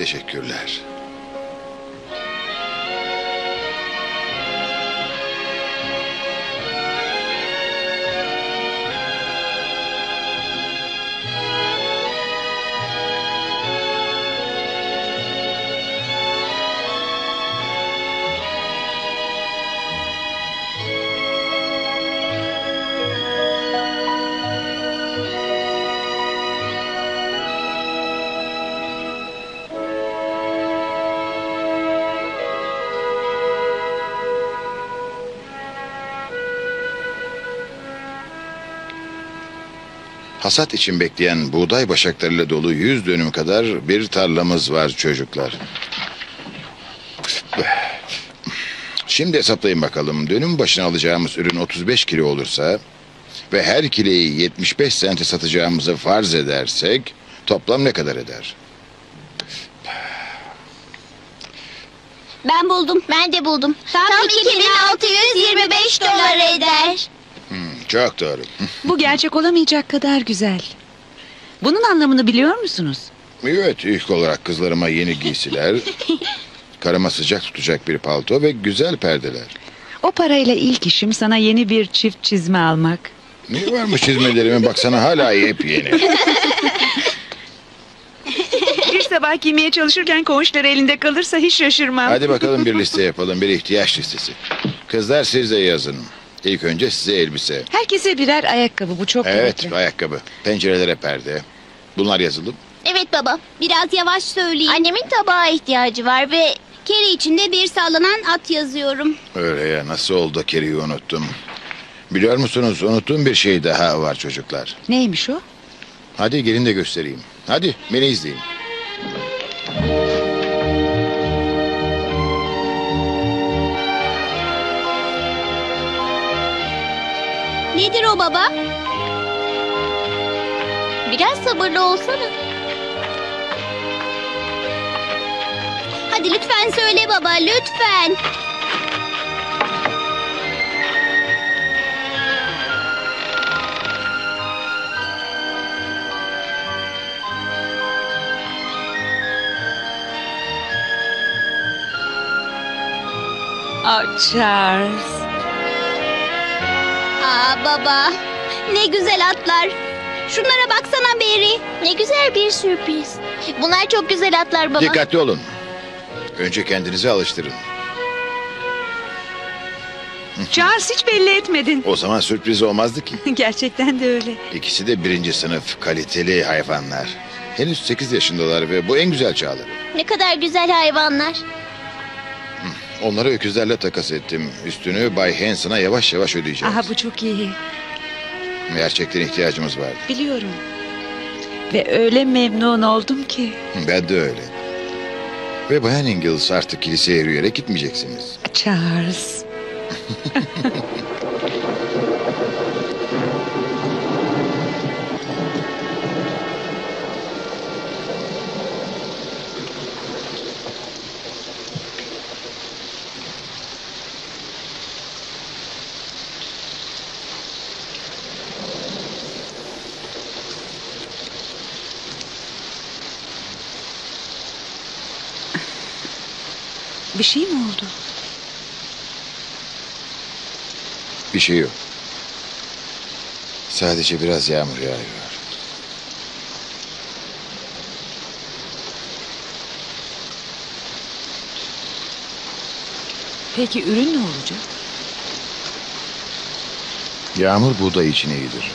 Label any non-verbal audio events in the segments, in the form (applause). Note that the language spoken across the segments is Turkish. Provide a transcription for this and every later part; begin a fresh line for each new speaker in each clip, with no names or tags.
Teşekkürler. Hasat için bekleyen buğday başaklarıyla dolu yüz dönüm kadar bir tarlamız var çocuklar. Şimdi hesaplayın bakalım. Dönüm başına alacağımız ürün 35 kilo olursa ve her kileyi 75 sente satacağımızı farz edersek toplam ne kadar eder?
Ben buldum. Ben de buldum. Tam, 2625 dolar eder.
Çok doğru.
Bu gerçek olamayacak kadar güzel. Bunun anlamını biliyor musunuz?
Evet ilk olarak kızlarıma yeni giysiler, (laughs) karıma sıcak tutacak bir palto ve güzel perdeler.
O parayla ilk işim sana yeni bir çift çizme almak.
Ne varmış çizmelerimin baksana hala yepyeni.
Bir sabah giymeye çalışırken konuşları elinde kalırsa hiç şaşırmam.
Hadi bakalım bir liste yapalım. Bir ihtiyaç listesi. Kızlar siz de yazın. İlk önce size elbise.
Herkese birer ayakkabı bu çok
Evet
gerekli.
ayakkabı. Pencerelere perde. Bunlar yazılı.
Evet baba. Biraz yavaş söyleyin. Annemin tabağa ihtiyacı var ve keri içinde bir sallanan at yazıyorum.
Öyle ya nasıl oldu Keri'yi unuttum. Biliyor musunuz unuttuğum bir şey daha var çocuklar.
Neymiş o?
Hadi gelin de göstereyim. Hadi beni izleyin.
Nedir o baba? Biraz sabırlı olsana. Hadi lütfen söyle baba, lütfen.
Aa, Charles.
Baba, ne güzel atlar. Şunlara baksana Mary. Ne güzel bir sürpriz. Bunlar çok güzel atlar baba.
Dikkatli olun. Önce kendinizi alıştırın.
Charles hiç belli etmedin.
O zaman sürpriz olmazdı ki. (laughs)
Gerçekten de öyle.
İkisi de birinci sınıf kaliteli hayvanlar. Henüz 8 yaşındalar ve bu en güzel çağları.
Ne kadar güzel hayvanlar.
Onları öküzlerle takas ettim. Üstünü Bay Hanson'a yavaş yavaş ödeyeceğiz.
Aha bu çok iyi.
Gerçekten ihtiyacımız vardı.
Biliyorum. Ve öyle memnun oldum ki.
Ben de öyle. Ve Bayan Ingalls artık kiliseye yürüyerek gitmeyeceksiniz.
Charles. (laughs) Bir şey mi oldu?
Bir şey yok. Sadece biraz yağmur yağıyor.
Peki ürün ne olacak?
Yağmur buğday için iyidir.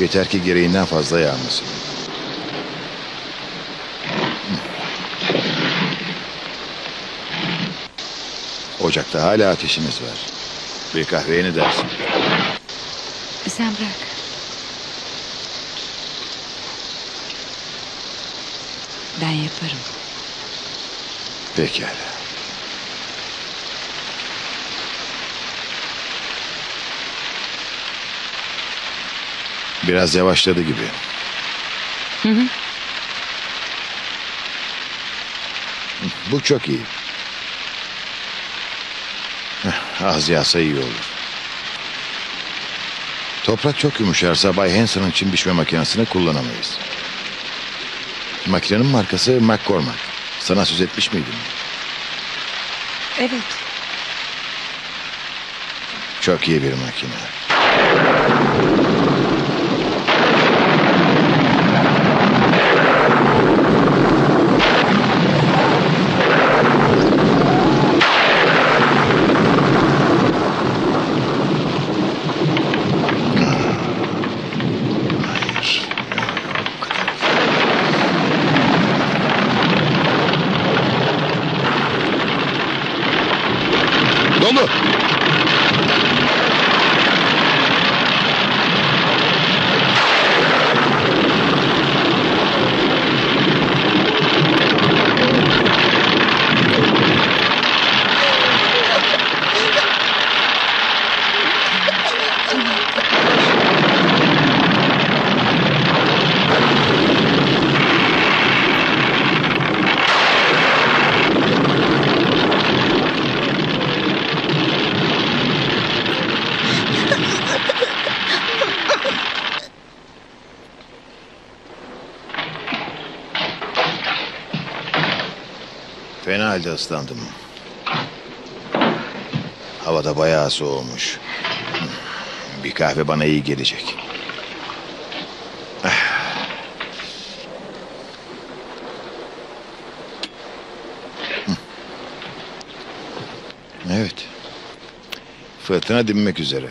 Yeter ki gereğinden fazla yağmasın. Ocakta hala ateşimiz var. Bir kahveye ne dersin?
Sen bırak. Ben yaparım.
Pekala. Biraz yavaşladı gibi.
Hı hı.
Bu çok iyi. Az yağsa iyi olur. Toprak çok yumuşarsa Bay Hanson'ın için biçme makinesini kullanamayız. Makinenin markası McCormack. Sana söz etmiş miydim?
Evet.
Çok iyi bir makine. Fena halde ıslandım. Havada bayağı soğumuş. Bir kahve bana iyi gelecek. Ah. Evet. Fırtına dinmek üzere.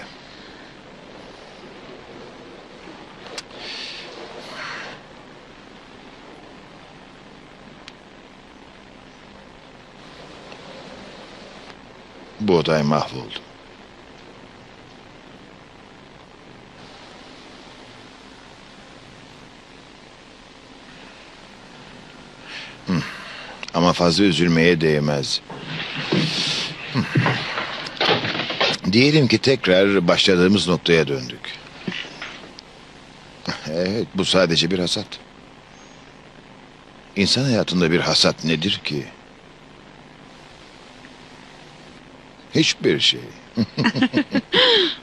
Buğday mahvoldu. Hı. Ama fazla üzülmeye değmez. Diyelim ki tekrar başladığımız noktaya döndük. Evet, bu sadece bir hasat. İnsan hayatında bir hasat nedir ki? Hiçbir şey. (laughs)